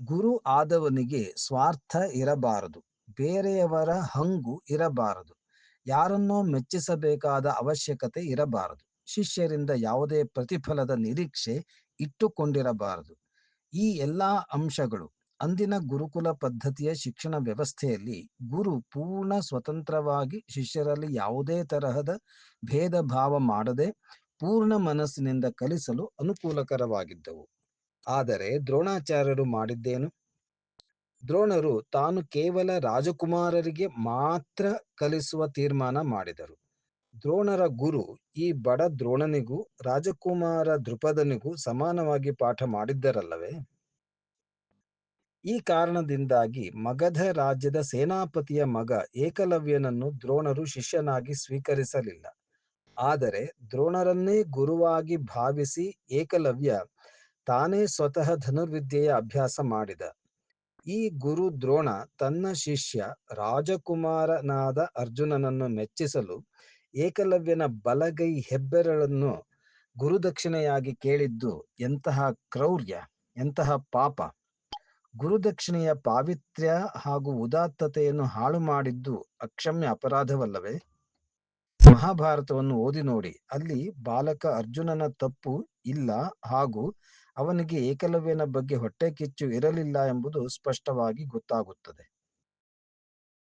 ಗುರು ಆದವನಿಗೆ ಸ್ವಾರ್ಥ ಇರಬಾರದು, ಬೇರೆಯವರ ಹಂಗು ಇರಬಾರದು, ಯಾರನ್ನೋ ಮೆಚ್ಚಿಸಬೇಕಾದ ಅವಶ್ಯಕತೆ ಇರಬಾರದು, ಶಿಷ್ಯರಿಂದ ಯಾವುದೇ ಪ್ರತಿಫಲದ ನಿರೀಕ್ಷೆ ಇಟ್ಟುಕೊಂಡಿರಬಾರದು. ಈ ಎಲ್ಲ ಅಂಶಗಳು ಅಂದಿನ ಗುರುಕುಲ ಪದ್ಧತಿಯ ಶಿಕ್ಷಣ ವ್ಯವಸ್ಥೆಯಲ್ಲಿ ಗುರು ಪೂರ್ಣ ಸ್ವತಂತ್ರವಾಗಿ ಶಿಷ್ಯರಲ್ಲಿ ಯಾವುದೇ ತರಹದ ಭೇದ ಭಾವ ಮಾಡದೆ ಪೂರ್ಣ ಮನಸ್ಸಿನಿಂದ ಕಲಿಸಲು ಅನುಕೂಲಕರವಾಗಿದ್ದವು. ಆದರೆ ದ್ರೋಣಾಚಾರ್ಯರು ಮಾಡಿದ್ದೇನು? ದ್ರೋಣರು ತಾನು ಕೇವಲ ರಾಜಕುಮಾರರಿಗೆ ಮಾತ್ರ ಕಲಿಸುವ ತೀರ್ಮಾನ ಮಾಡಿದರು. ದ್ರೋಣರ ಗುರು ಈ ಬಡ ದ್ರೋಣನಿಗೂ ರಾಜಕುಮಾರ ದೃಪದನಿಗೂ ಸಮಾನವಾಗಿ ಪಾಠ ಮಾಡಿದ್ದರಲ್ಲವೇ? ಈ ಕಾರಣದಿಂದಾಗಿ ಮಗಧ ರಾಜ್ಯದ ಸೇನಾಪತಿಯ ಮಗ ಏಕಲವ್ಯನನ್ನು ದ್ರೋಣರು ಶಿಷ್ಯನಾಗಿ ಸ್ವೀಕರಿಸಲಿಲ್ಲ. ಆದರೆ ದ್ರೋಣರನ್ನೇ ಗುರುವಾಗಿ ಭಾವಿಸಿ ಏಕಲವ್ಯ ತಾನೇ ಸ್ವತಃ ಧನುರ್ವಿದ್ಯೆಯ ಅಭ್ಯಾಸ ಮಾಡಿದ. ಈ ಗುರು ದ್ರೋಣ ತನ್ನ ಶಿಷ್ಯ ರಾಜಕುಮಾರನಾದ ಅರ್ಜುನನನ್ನು ಮೆಚ್ಚಿಸಲು ಏಕಲವ್ಯನ ಬಲಗೈ ಹೆಬ್ಬೆರಳನ್ನು ಗುರುದಕ್ಷಿಣೆಯಾಗಿ ಕೇಳಿದ್ದು ಎಂತಹ ಕ್ರೌರ್ಯ, ಎಂತಹ ಪಾಪ. ಗುರುದಕ್ಷಿಣೆಯ ಪಾವಿತ್ರ್ಯ ಹಾಗೂ ಉದಾತ್ತತೆಯನ್ನು ಹಾಳು ಮಾಡಿದ್ದು ಅಕ್ಷಮ್ಯ ಅಪರಾಧವಲ್ಲವೇ? ಮಹಾಭಾರತವನ್ನು ಓದಿ ನೋಡಿ. ಅಲ್ಲಿ ಬಾಲಕ ಅರ್ಜುನನ ತಪ್ಪು ಇಲ್ಲ ಹಾಗೂ ಅವನಿಗೆ ಏಕಲವ್ಯನ ಬಗ್ಗೆ ಹೊಟ್ಟೆ ಕಿಚ್ಚು ಇರಲಿಲ್ಲ ಎಂಬುದು ಸ್ಪಷ್ಟವಾಗಿ ಗೊತ್ತಾಗುತ್ತದೆ.